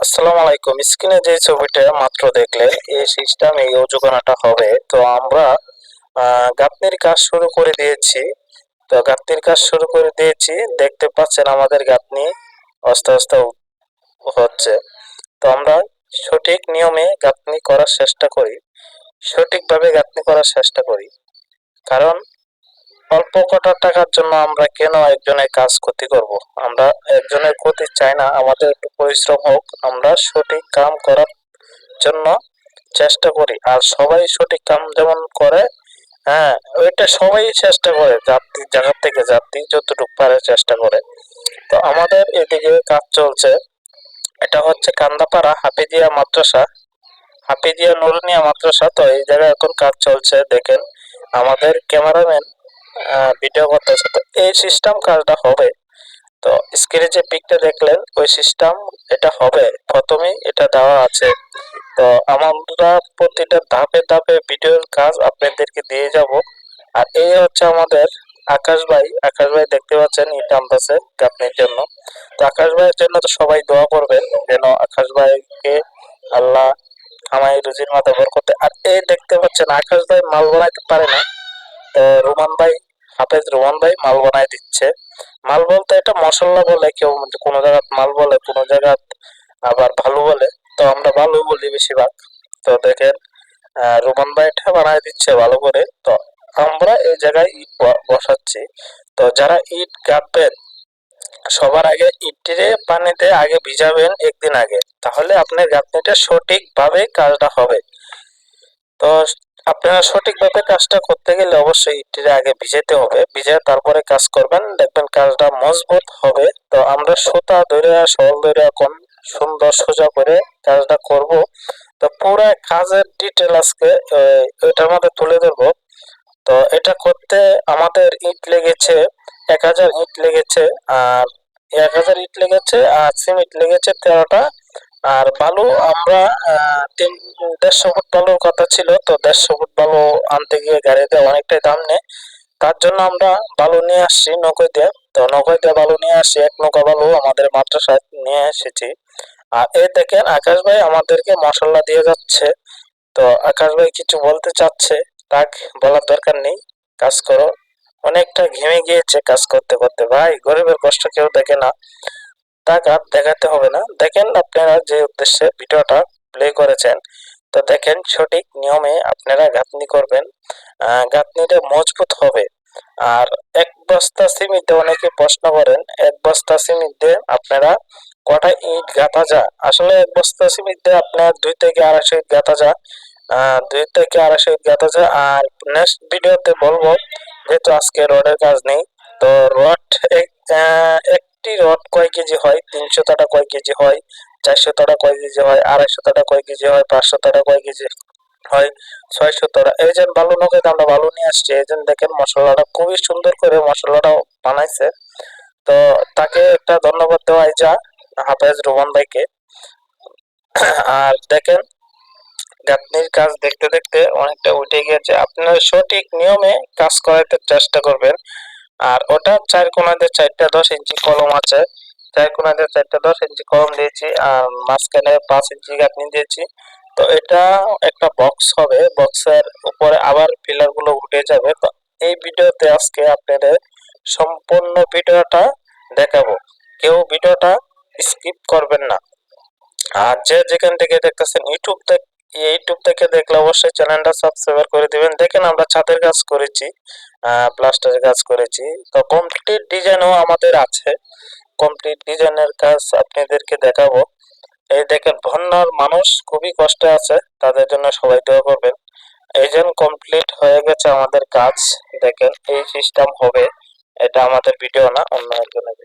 আসসালামু আলাইকুম। স্ক্রিনে যে ছবিটা মাত্র দেখলেন এই সিস্টেম এই যোজনাটা হবে। তো আমরা গাঁথনির কাজ শুরু করে দিয়েছি। তো গাঁথনির কাজ শুরু করে দিয়েছি। দেখতে পাচ্ছেন আমাদের গাঁথনি আস্তে আস্তে হচ্ছে। তো আমরা সঠিক নিয়মে গাঁথনি করার চেষ্টা করি। সঠিকভাবে গাঁথনি করার চেষ্টা করি। কারণ অল্প কটা টাকার জন্য আমরা কেন একজনের কাজ ক্ষতি করব? আমরা একজনের ক্ষতি চাই না, আমাদের একটু পরিশ্রম হোক, আমরা সঠিক কাম করার জন্য চেষ্টা করি। আর সবাই সঠিক কাম যেমন করে হ্যাঁ ওইটা সবাই চেষ্টা করে, যাত্রী জায়গা থেকে যাত্রী যতটুকু পারে চেষ্টা করে। তো আমাদের এদিকে কাজ চলছে। এটা হচ্ছে কান্দাপাড়া, হাফিজিয়া মাদ্রাসা। হাফিজিয়া নুরুনিয়া মাদ্রাসা, তো এই জায়গায় এখন কাজ চলছে, দেখেন। আমাদের ক্যামেরাম্যান ভিডিও করতেছে। তো এই সিস্টেম কাজটা হবে। তো স্ক্রিনে যে পিকটা দেখলেন, ওই সিস্টেম এটা হবে। প্রথমেই এটা দেওয়া আছে। তো আমরা প্রতিটা ধাপে ধাপে ভিডিওর কাজ আপনাদেরকে দিয়ে যাব। আর এই হচ্ছে আমাদের আকাশ ভাই। আকাশ ভাই দেখতে পাচ্ছেন এটা আনতেছে গাপনির জন্য। তো আকাশ ভাইয়ের জন্য তো সবাই দোয়া করবেন, যেন আকাশ ভাইকে আল্লাহ আমায় রুজির মাথা ভর করতে আর এই দেখতে পাচ্ছেন, আকাশ ভাই মাল বানাইতে পারে না। তো রোমান ভাই হাফেজ রোমান ভাই মাল বানাই দিচ্ছে। মাল বলতে এটা মশলা বলে, কেউ কোনো জায়গায় মাল বলে, কোনো জায়গায় আবার ভালো বলে। তো আমরা ভালো বলি বেশিরভাগ। তো দেখেন রোমান ভাই এটা বানাই দিচ্ছে ভালো করে। তো আমরা এই জায়গায় ইট বসাচ্ছি। তো যারা ইট গাঁথবেন, সবার আগে ইটটিরে পানিতে আগে ভিজাবেন একদিন আগে। তাহলে আপনার গাঁথনিটা সঠিকভাবে কাজটা হবে। তো আপনারা সঠিকভাবে কাজটা করতে গেলে অবশ্যই ইটটিরে আগে ভিজাতে হবে। ভিজে তারপরে কাজ করবেন। দেখবেন কাজটা মজবুত হবে। তো আমরা সুতা ধরে সল ধরে এখন সুন্দর সোজা করে কাজটা করব। তো পুরো কাজের ডিটেল আজকে এটার মধ্যে তুলে ধরবো। তো এটা করতে আমাদের ইট লেগেছে, এক হাজার ইট লেগেছে, আর এক হাজার ইট লেগেছে, আর সিমেন্ট লেগেছে তেরোটা। আর বালু আমরা তিন, দেড়শো ফুট বালুর কথা ছিল, তো দেড়শো ফুট বালু আনতে গিয়ে গাড়িতে অনেকটাই দাম নেয়। তার জন্য আমরা বালু নিয়ে আসছি দিয়ে। তো দিয়ে বালু নিয়ে আসছি এক নৌকা বালু আমাদের মাদ্রাসায় নিয়ে এসেছি। আর এই দেখেন, আকাশ ভাই আমাদেরকে মশলা দিয়ে যাচ্ছে। তো আকাশ ভাই কিছু বলতে চাচ্ছে তাক বলার দরকার নেই, কাজ করো। অনেকটা ঘেমে গিয়েছে কাজ করতে করতে। ভাই, গরিবের কষ্ট কেউ দেখে না। তাক আর দেখাতে হবে না। দেখেন আপনারা যে উদ্দেশ্যে ভিডিওটা প্লে করেছেন তো দেখেন সঠিক নিয়মে আপনারা গাঁথনি করবেন। গাঁথনিটা মজবুত হবে। আর এক বস্তা দিয়ে অনেকে প্রশ্ন করেন এক বস্তা দিয়ে আপনারা কটা ইট গাঁথা যায়? আসলে এক বস্তা দিয়ে আপনার দুই থেকে আড়াইশো ইট গাঁথা আহ, দুই থেকে আড়াইশো ইট গাঁথা যায়। আর নেক্সট ভিডিওতে বলব যেহেতু আজকে রডের কাজ নেই তো রড এক একটি রড কয় কেজি হয়? তিনশো টাকা কয় কেজি হয়? চারশো টাকা কয় কেজি হয়? আড়াইশো টাকা কয় কেজি হয়? পাঁচশো টাকা কয় কেজি হয়? ছয়শো টাকা। এই যে বালু নৌকাতে আমরা বালু নিয়ে আসছি, এই জন্য দেখেন মশলাটা খুবই সুন্দর করে মশলাটা বানাইছে। তো তাকে একটা ধন্যবাদ দেওয়াই যা, হাফেজ রোমান ভাইকে। আর দেখেন, গাঁথনির কাজ দেখতে দেখতে অনেকটা উঠে গিয়েছে। আপনারা সঠিক নিয়মে কাজ করাতে চেষ্টা করবেন। আর ওটা চার কোনাতে চারটা দশ ইঞ্চি কলম আছে। চার কোনাতে চারটা দশ ইঞ্চি কলম দিয়েছি আর মাঝখানে পাঁচ ইঞ্চি গাঁথনি দিয়েছি। তো এটা একটা বক্স হবে। বক্সের উপরে আবার পিলারগুলো উঠে যাবে। তো এই ভিডিওতে আজকে আপনাদের সম্পূর্ণ ভিডিওটা দেখাবো। কেউ ভিডিওটা স্কিপ করবেন না। আর যে যেখান থেকে দেখতেছেন ইউটিউব ইউটিউব থেকে দেখলে অবশ্যই চ্যানেলটা সাবস্ক্রাইব করে দিবেন। দেখেন আমরা ছাদের কাজ করেছি প্লাস্টারের কাজ করেছি। তো কমপ্লিট ডিজাইনও আমাদের আছে। কমপ্লিট ডিজাইনের কাজ আপনাদেরকে দেখাবো। এই দেখেন, বন্যার মানুষ খুবই কষ্টে আছে, তাদের জন্য সবাই দোয়া করবেন। এই যে কমপ্লিট হয়ে গেছে আমাদের কাজ। দেখেন, এই সিস্টেম হবে। এটা আমাদের ভিডিও না, অন্য একজনের।